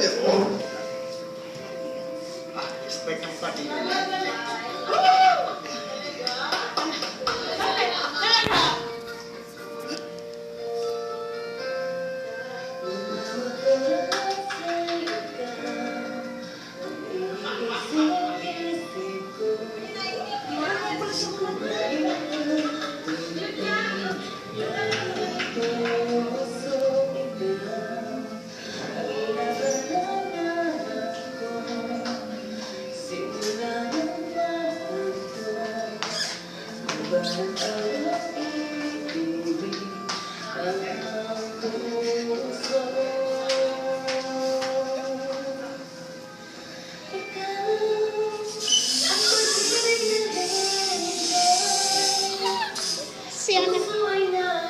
Yes. Ah, it's better for see you.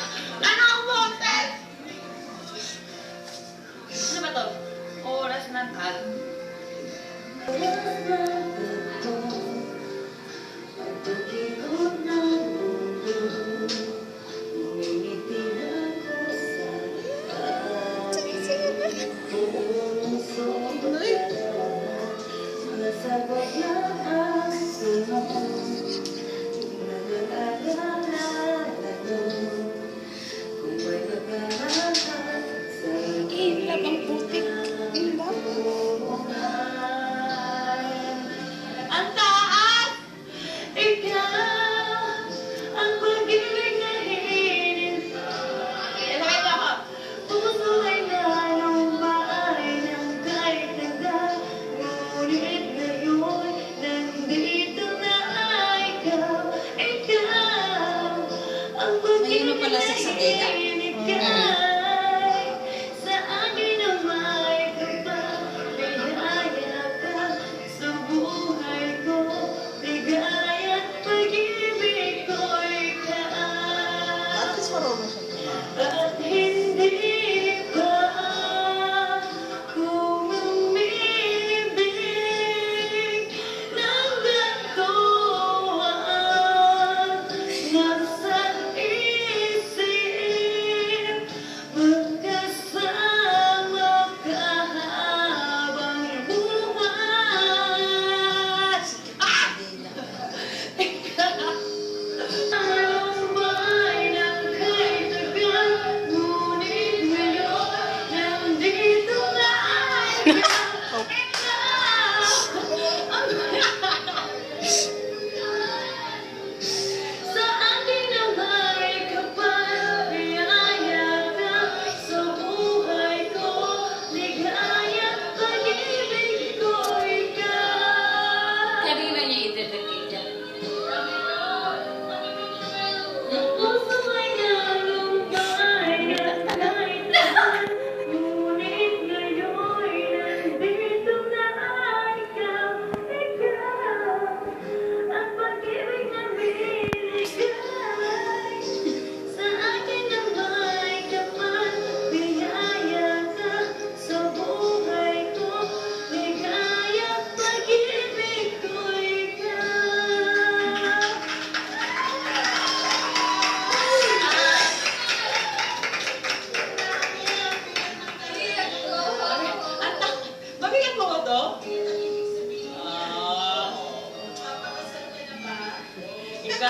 Ah,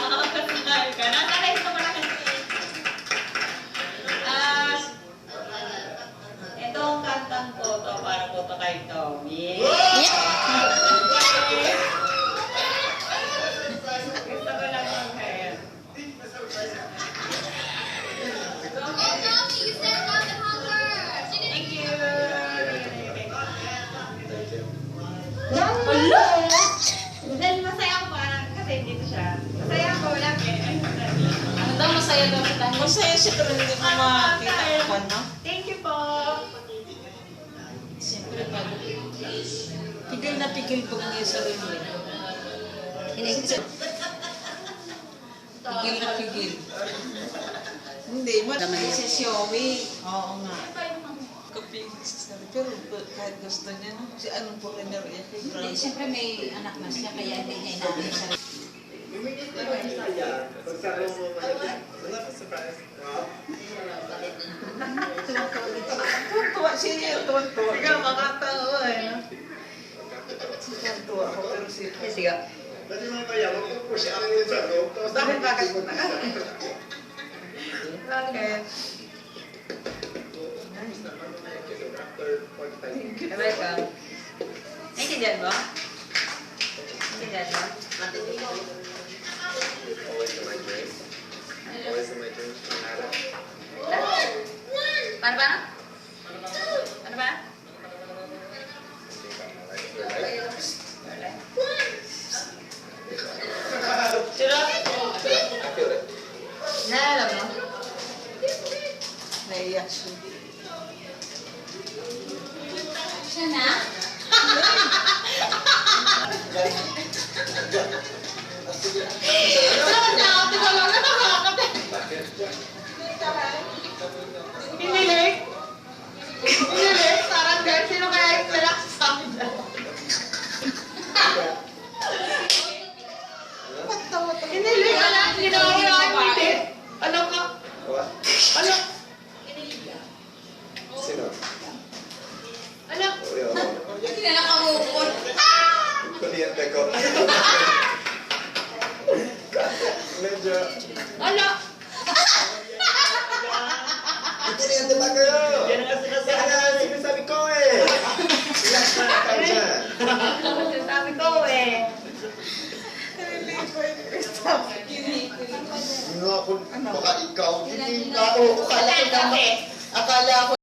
itong kantang ko to para po to kay Tommy. Yeah! Masaya siya pero hindi ko makita ako, no? Thank you po. Siyempre, pag pigil na pigil pag ang isa rin eh. yun. Pigil na pigil. Hindi, matay si Xiaomi. Oo nga. Kapigil sa Pero kahit gusto niya, no? Si anong po rin eh, na? Hindi, siyempre may anak na siya, kaya hindi niya inaano siya. Tuwa siya, tuwa-tuwa. Ikaw, makatawa eh. no? Tuwa ako, pero si... Sige. Pwede naman kaya, mo push up din sa loob. Tapos Bakit, bakit? Bakit? Sabay ka. Naiintindihan mo? Naiintindihan mo? Always Bárbara. Ano sabi ko eh? Ano ako, baka ikaw, hindi ka ako. Akala ko naman, akala ko